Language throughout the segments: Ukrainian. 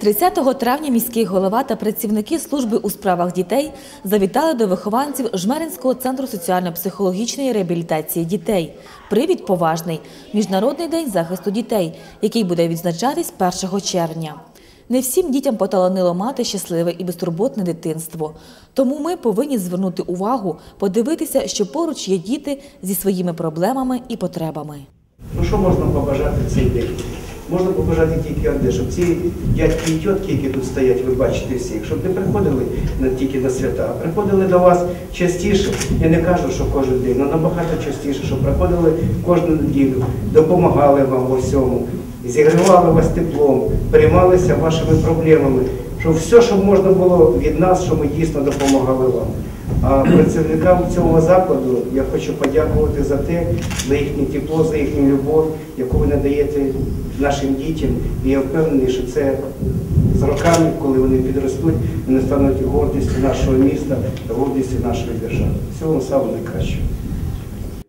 30 травня міський голова та працівники служби у справах дітей завітали до вихованців Жмеринського центру соціально-психологічної реабілітації дітей. Привід поважний міжнародний день захисту дітей, який буде відзначатись 1 червня. Не всім дітям поталанило мати щасливе і безтурботне дитинство. Тому ми повинні звернути увагу, подивитися, що поруч є діти зі своїми проблемами і потребами. Ну що можна побажати в цей день? Можна побажати тільки одне, щоб ці дядьки і тітки, які тут стоять, ви бачите всіх, щоб не приходили на, тільки на свята, а приходили до вас частіше. Я не кажу, що кожен день, але набагато частіше, щоб приходили кожну неділю, допомагали вам у всьому, зігрівали вас теплом, приймалися вашими проблемами, щоб все, що можна було від нас, що ми дійсно допомагали вам. А працівникам цього закладу я хочу подякувати за те, за їхнє тепло, за їхню любов, яку ви надаєте нашим дітям. І я впевнений, що це з роками, коли вони підростуть, вони стануть гордістю нашого міста гордістю нашої держави. Всього самого найкращого.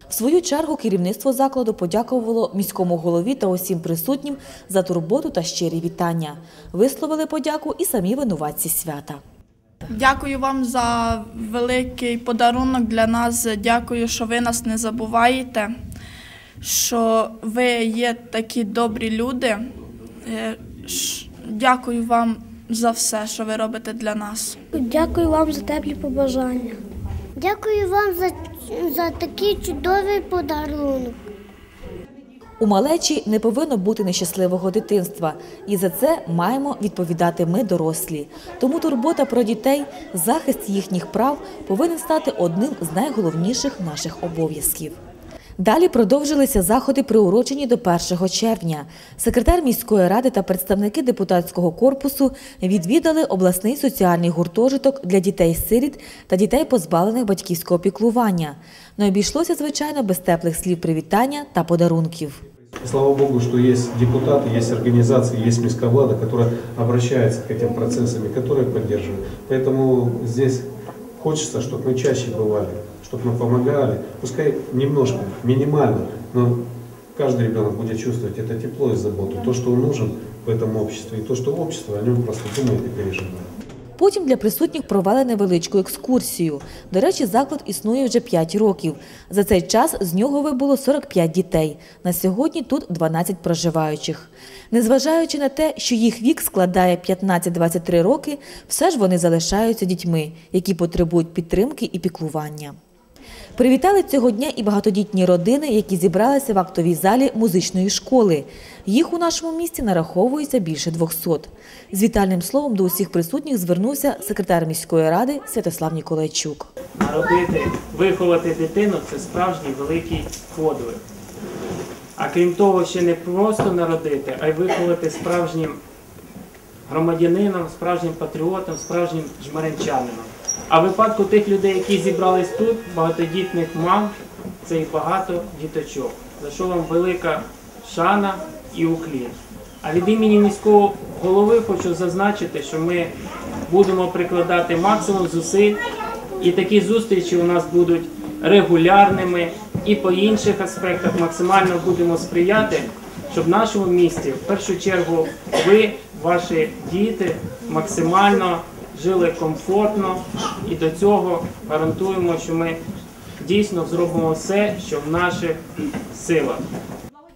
В свою чергу керівництво закладу подякувало міському голові та усім присутнім за турботу та щирі вітання. Висловили подяку і самі винуватці свята. Дякую вам за великий подарунок для нас. Дякую, що ви нас не забуваєте, що ви є такі добрі люди. Е, Дякую вам за все, що ви робите для нас. Дякую вам за теплі побажання. Дякую вам за, за такий чудовий подарунок. У малечі не повинно бути нещасливого дитинства, і за це маємо відповідати ми, дорослі. Тому турбота про дітей, захист їхніх прав повинен стати одним з найголовніших наших обов'язків. Далі продовжилися заходи, приурочені до 1 червня. Секретар міської ради та представники депутатського корпусу відвідали обласний соціальний гуртожиток для дітей-сиріт та дітей, позбавлених батьківського піклування. Не обійшлося, звичайно, без теплих слів привітання та подарунків. Слава Богу, что есть депутаты, есть организации, есть міська влада, которая обращается к этим процессам и которая поддерживает. Поэтому здесь хочется, чтобы мы чаще бывали, чтобы мы помогали, пускай немножко, минимально, но каждый ребенок будет чувствовать это тепло и заботу, то, что он нужен в этом обществе, и то, что общество о нем просто думает и переживает. Потім для присутніх провели невеличку екскурсію. До речі, заклад існує вже 5 років. За цей час з нього вибуло 45 дітей. На сьогодні тут 12 проживаючих. Незважаючи на те, що їх вік складає 15-23 роки, все ж вони залишаються дітьми, які потребують підтримки і піклування. Привітали цього дня і багатодітні родини, які зібралися в актовій залі музичної школи. Їх у нашому місті нараховується більше 200. З вітальним словом до усіх присутніх звернувся секретар міської ради Святослав Ніколайчук. Народити, виховати дитину це справжній великий подвиг. А крім того, ще не просто народити, а й виховати справжнім громадянином, справжнім патріотом, справжнім жмаринчанином. А в випадку тих людей, які зібрались тут, багатодітних мам, це і багато діточок. За що вам велика шана і уклін. А від імені міського голови хочу зазначити, що ми будемо прикладати максимум зусиль, і такі зустрічі у нас будуть регулярними і по інших аспектах максимально будемо сприяти, щоб в нашому місті в першу чергу ви, ваші діти, максимально жили комфортно і до цього гарантуємо, що ми дійсно зробимо все, що в наших силах.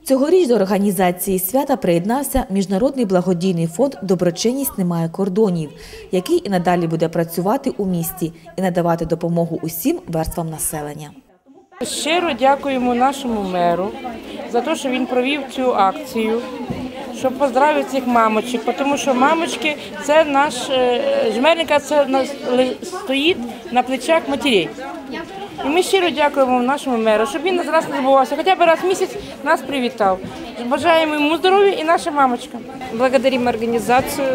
Цьогоріч до організації свята приєднався Міжнародний благодійний фонд Доброчинність немає кордонів, який і надалі буде працювати у місті і надавати допомогу усім верствам населення. Щиро дякуємо нашому меру за те, що він провів цю акцію, щоб поздравити цих мамочок, тому що мамочки це наш е, жмерника, це нас ли- стоїть на плечах матерей. І ми щиро дякуємо нашому меру, щоб він нас раз не забувався, хоча б раз в місяць нас привітав. Бажаємо йому здоров'я і нашим мамочкам. Благодарим организацию,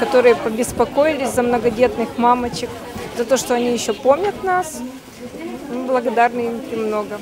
которые побеспокоились за многодетных мамочек, за то, что они еще помнят нас. Мы благодарны им премного.